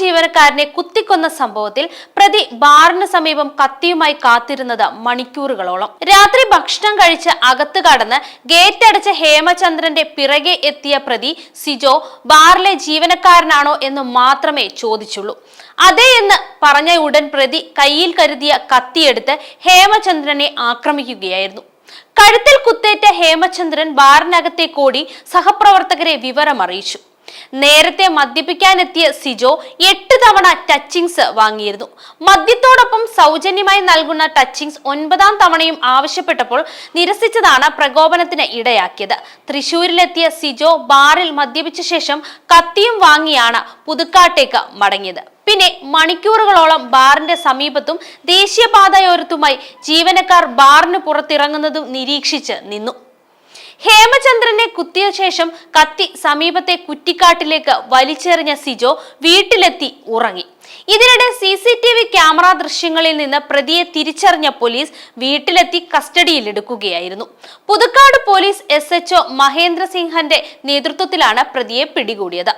ജീവനക്കാരനെ കുത്തിക്കൊന്ന സംഭവത്തിൽ പ്രതി ബാറിന് സമീപം കത്തിയുമായി കാത്തിരുന്നത് മണിക്കൂറുകളോളം. രാത്രി ഭക്ഷണം കഴിച്ച് അകത്ത് കടന്ന് ഗേറ്റ് അടച്ച ഹേമചന്ദ്രന്റെ പിറകെ എത്തിയ പ്രതി സിജോ ബാറിലെ ജീവനക്കാരനാണോ എന്ന് മാത്രമേ ചോദിച്ചുള്ളൂ. അതെ എന്ന് പറഞ്ഞ ഉടൻ പ്രതി കയ്യിൽ കരുതിയ കത്തിയെടുത്ത് ഹേമചന്ദ്രനെ ആക്രമിക്കുകയായിരുന്നു. കഴുത്തിൽ കുത്തേറ്റ ഹേമചന്ദ്രൻ ബാറിനകത്തെ കൂടി സഹപ്രവർത്തകരെ വിവരമറിയിച്ചു. നേരത്തെ മദ്യപിക്കാനെത്തിയ സിജോ എട്ട് തവണ ടച്ചിങ്സ് വാങ്ങിയിരുന്നു. മദ്യത്തോടൊപ്പം സൗജന്യമായി നൽകുന്ന ടച്ചിങ്സ് ഒൻപതാം തവണയും ആവശ്യപ്പെട്ടപ്പോൾ നിരസിച്ചതാണ് പ്രകോപനത്തിന് ഇടയാക്കിയത്. തൃശൂരിലെത്തിയ സിജോ ബാറിൽ മദ്യപിച്ച ശേഷം കത്തിയും വാങ്ങിയാണ് പുതുക്കാട്ടേക്ക് മടങ്ങിയത്. പിന്നെ മണിക്കൂറുകളോളം ബാറിന്റെ സമീപത്തും ദേശീയപാതയോരത്തുമായി ജീവനക്കാർ ബാറിന് പുറത്തിറങ്ങുന്നതും നിരീക്ഷിച്ച് നിന്നു. ഹേമചന്ദ്രനെ കുത്തിയ ശേഷം കത്തി സമീപത്തെ കുറ്റിക്കാട്ടിലേക്ക് വലിച്ചെറിഞ്ഞ സിജോ വീട്ടിലെത്തി ഉറങ്ങി. ഇതിനിടെ C C T V camera ദൃശ്യങ്ങളിൽ നിന്ന് പ്രതിയെ തിരിച്ചറിഞ്ഞ പോലീസ് വീട്ടിലെത്തി കസ്റ്റഡിയിലെടുക്കുകയായിരുന്നു. Puthukkad police S H Mahendra സിംഹന്റെ നേതൃത്വത്തിലാണ് പ്രതിയെ പിടികൂടിയത്.